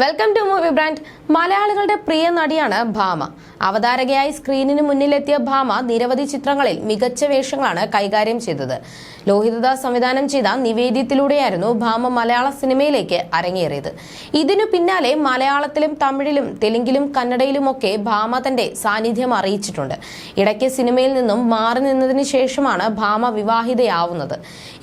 Welcome to movie brand മലയാളികളുടെ പ്രിയ നടിയാണ് ഭാമ. അവതാരകയായി സ്ക്രീനിന് മുന്നിലെത്തിയ ഭാമ നിരവധി ചിത്രങ്ങളിൽ മികച്ച വേഷങ്ങളാണ് കൈകാര്യം ചെയ്തത്. ലോഹിതദാസ് സംവിധാനം ചെയ്ത നിവേദ്യത്തിലൂടെയായിരുന്നു ഭാമ മലയാള സിനിമയിലേക്ക് അരങ്ങേറിയത്. ഇതിനു പിന്നാലെ മലയാളത്തിലും തമിഴിലും തെലുങ്കിലും കന്നഡയിലുമൊക്കെ ഭാമ തന്റെ സാന്നിധ്യം അറിയിച്ചിട്ടുണ്ട്. ഇടയ്ക്ക് സിനിമയിൽ നിന്നും മാറി നിന്നതിന് ശേഷമാണ് ഭാമ വിവാഹിതയാവുന്നത്.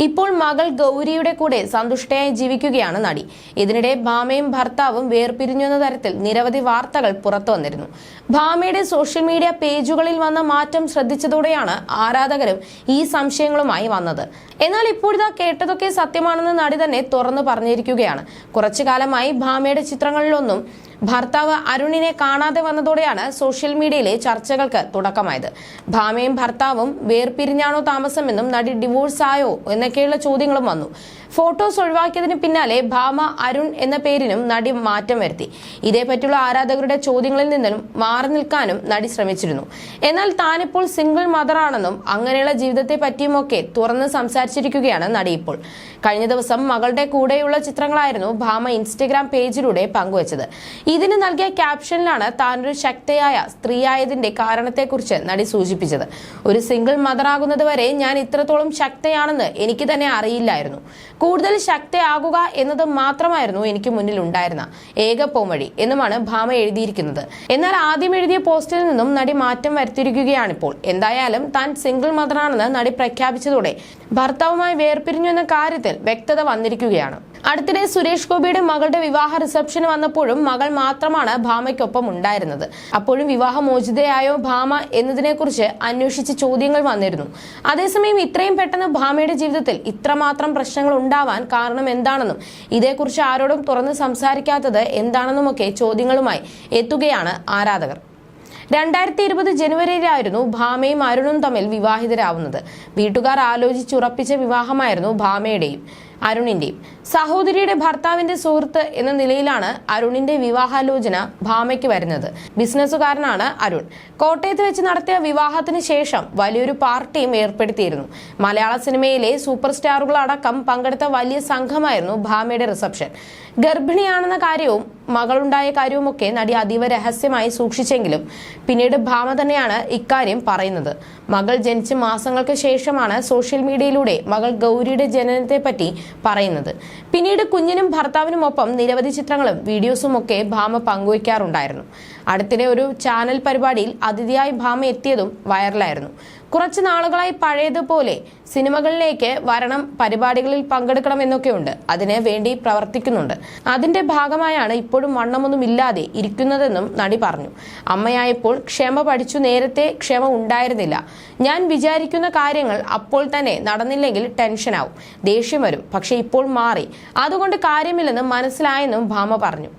ഇപ്പോൾ മകൾ ഗൗരിയുടെ കൂടെ സന്തുഷ്ടയായി ജീവിക്കുകയാണ് നടി. ഇതിനിടെ ഭാമയും ഭർത്താവും വേർപിരിഞ്ഞു എന്ന തരത്തിൽ നിരവധി വാർത്തകൾ പുറത്തു വന്നിരുന്നു. ഭാമയുടെ സോഷ്യൽ മീഡിയ പേജുകളിൽ വന്ന മാറ്റം ശ്രദ്ധിച്ചതോടെയാണ് ആരാധകരും ഈ സംശയങ്ങളുമായി വന്നത്. എന്നാൽ ഇപ്പോഴിതാ കേട്ടതൊക്കെ സത്യമാണെന്ന് നടി തന്നെ തുറന്നു പറഞ്ഞിരിക്കുകയാണ്. കുറച്ചു കാലമായി ഭാമയുടെ ചിത്രങ്ങളിലൊന്നും ഭർത്താവ് അരുണിനെ കാണാതെ വന്നതോടെയാണ് സോഷ്യൽ മീഡിയയിലെ ചർച്ചകൾക്ക് തുടക്കമായത്. ഭാമയും ഭർത്താവും വേർപിരിഞ്ഞാണോ താമസമെന്നും നടി ഡിവോഴ്സ് ആയോ എന്നൊക്കെയുള്ള ചോദ്യങ്ങളും വന്നു. ഫോട്ടോസ് ഒഴിവാക്കിയതിന് പിന്നാലെ ഭാമ അരുൺ എന്ന പേരിനും നടി മാറ്റം വരുത്തി. ഇതേപറ്റിയുള്ള ആരാധകരുടെ ചോദ്യങ്ങളിൽ നിന്നും മാറി നിൽക്കാനും നടി ശ്രമിച്ചിരുന്നു. എന്നാൽ താനിപ്പോൾ സിംഗിൾ മദറാണെന്നും അങ്ങനെയുള്ള ജീവിതത്തെ പറ്റിയുമൊക്കെ തുറന്ന് സംസാരിച്ചിരിക്കുകയാണ് നടി ഇപ്പോൾ. കഴിഞ്ഞ ദിവസം മകളുടെ കൂടെയുള്ള ചിത്രങ്ങളായിരുന്നു ഭാമ ഇൻസ്റ്റഗ്രാം പേജിലൂടെ പങ്കുവച്ചത്. ഇതിന് നൽകിയ ക്യാപ്ഷനിലാണ് താനൊരു ശക്തയായ സ്ത്രീയായതിന്റെ കാരണത്തെക്കുറിച്ച് നടി സൂചിപ്പിച്ചത്. ഒരു സിംഗിൾ മദറാകുന്നത് വരെ ഞാൻ ഇത്രത്തോളം ശക്തയാണെന്ന് എനിക്ക് തന്നെ അറിയില്ലായിരുന്നു. കൂടുതൽ ശക്തയാകുക എന്നത് മാത്രമായിരുന്നു എനിക്ക് മുന്നിൽ ഉണ്ടായിരുന്ന ഏക പോംവഴി എന്നുമാണ് ഭാമ എഴുതിയിരിക്കുന്നത്. എന്നാൽ ആദ്യം എഴുതിയ പോസ്റ്റിൽ നിന്നും നടി മാറ്റം വരുത്തിയിരിക്കുകയാണിപ്പോൾ. എന്തായാലും താൻ സിംഗിൾ മദറാണെന്ന് നടി പ്രഖ്യാപിച്ചതോടെ ഭർത്താവുമായി വേർപിരിഞ്ഞു എന്ന കാര്യത്തിൽ വ്യക്തത വന്നിരിക്കുകയാണ്. അടുത്തിടെ സുരേഷ് ഗോപിയുടെ മകളുടെ വിവാഹ റിസപ്ഷന് വന്നപ്പോഴും മകൾ മാത്രമാണ് ഭാമയ്ക്കൊപ്പം ഉണ്ടായിരുന്നത്. അപ്പോഴും വിവാഹമോചിതയായോ ഭാമ എന്നതിനെക്കുറിച്ച് അന്വേഷിച്ച് ചോദ്യങ്ങൾ വന്നിരുന്നു. അതേസമയം ഇത്രയും പെട്ടെന്ന് ഭാമയുടെ ജീവിതത്തിൽ ഇത്രമാത്രം പ്രശ്നങ്ങൾ ഉണ്ടാവാൻ കാരണം എന്താണെന്നും ഇതേക്കുറിച്ച് ആരോടും തുറന്ന് സംസാരിക്കാത്തത് എന്താണെന്നുമൊക്കെ ചോദ്യങ്ങളുമായി എത്തുകയാണ് ആരാധകർ. രണ്ടായിരത്തി ഇരുപത് ജനുവരിയിലായിരുന്നു ഭാമയും അരുണും തമ്മിൽ വിവാഹിതരാവുന്നത്. വീട്ടുകാർ ആലോചിച്ചുറപ്പിച്ച വിവാഹമായിരുന്നു ഭാമയുടെയും. അരുണിന്റെയും. സഹോദരിയുടെ ഭർത്താവിന്റെ സുഹൃത്ത് എന്ന നിലയിലാണ് അരുണിന്റെ വിവാഹാലോചന ഭാമയ്ക്ക് വരുന്നത്. ബിസിനസ്സുകാരനാണ് അരുൺ. കോട്ടയത്ത് വെച്ച് നടത്തിയ വിവാഹത്തിന് ശേഷം വലിയൊരു പാർട്ടിയും ഏർപ്പെടുത്തിയിരുന്നു. മലയാള സിനിമയിലെ സൂപ്പർ സ്റ്റാറുകളടക്കം പങ്കെടുത്ത വലിയ സംഘമായിരുന്നു ഭാമയുടെ റിസപ്ഷൻ. ഗർഭിണിയാണെന്ന കാര്യവും മകളുണ്ടായ കാര്യവുമൊക്കെ നടി അതീവ രഹസ്യമായി സൂക്ഷിച്ചെങ്കിലും പിന്നീട് ഭാമ തന്നെയാണ് ഇക്കാര്യം പറയുന്നത്. മകൾ ജനിച്ച് മാസങ്ങൾക്ക് ശേഷമാണ് സോഷ്യൽ മീഡിയയിലൂടെ മകൾ ഗൗരിയുടെ ജനനത്തെപ്പറ്റി പറയുന്നത്. പിന്നീട് കുഞ്ഞിനും ഭർത്താവിനുമൊപ്പം നിരവധി ചിത്രങ്ങളും വീഡിയോസും ഒക്കെ ഭാമ പങ്കുവയ്ക്കാറുണ്ടായിരുന്നു. അടുത്തിടെ ഒരു ചാനൽ പരിപാടിയിൽ അതിഥിയായി ഭാമ എത്തിയതും വൈറലായിരുന്നു. കുറച്ച് നാളുകളായി പഴയതുപോലെ സിനിമകളിലേക്ക് വരണം പരിപാടികളിൽ പങ്കെടുക്കണം എന്നൊക്കെയുണ്ട്. അതിന് വേണ്ടി പ്രവർത്തിക്കുന്നുണ്ട്. അതിന്റെ ഭാഗമായാണ് ഇപ്പോഴും വണ്ണമൊന്നും ഇല്ലാതെ ഇരിക്കുന്നതെന്നും നടി പറഞ്ഞു. അമ്മയായപ്പോൾ ക്ഷമ പഠിച്ചു നേരത്തെ ക്ഷമ ഉണ്ടായിരുന്നില്ല. ഞാൻ വിചാരിക്കുന്ന കാര്യങ്ങൾ അപ്പോൾ തന്നെ നടന്നില്ലെങ്കിൽ ടെൻഷനാവും ദേഷ്യം വരും. പക്ഷെ ഇപ്പോൾ മാറി. അതുകൊണ്ട് കാര്യമില്ലെന്ന് മനസ്സിലായെന്നും ഭാമ പറഞ്ഞു.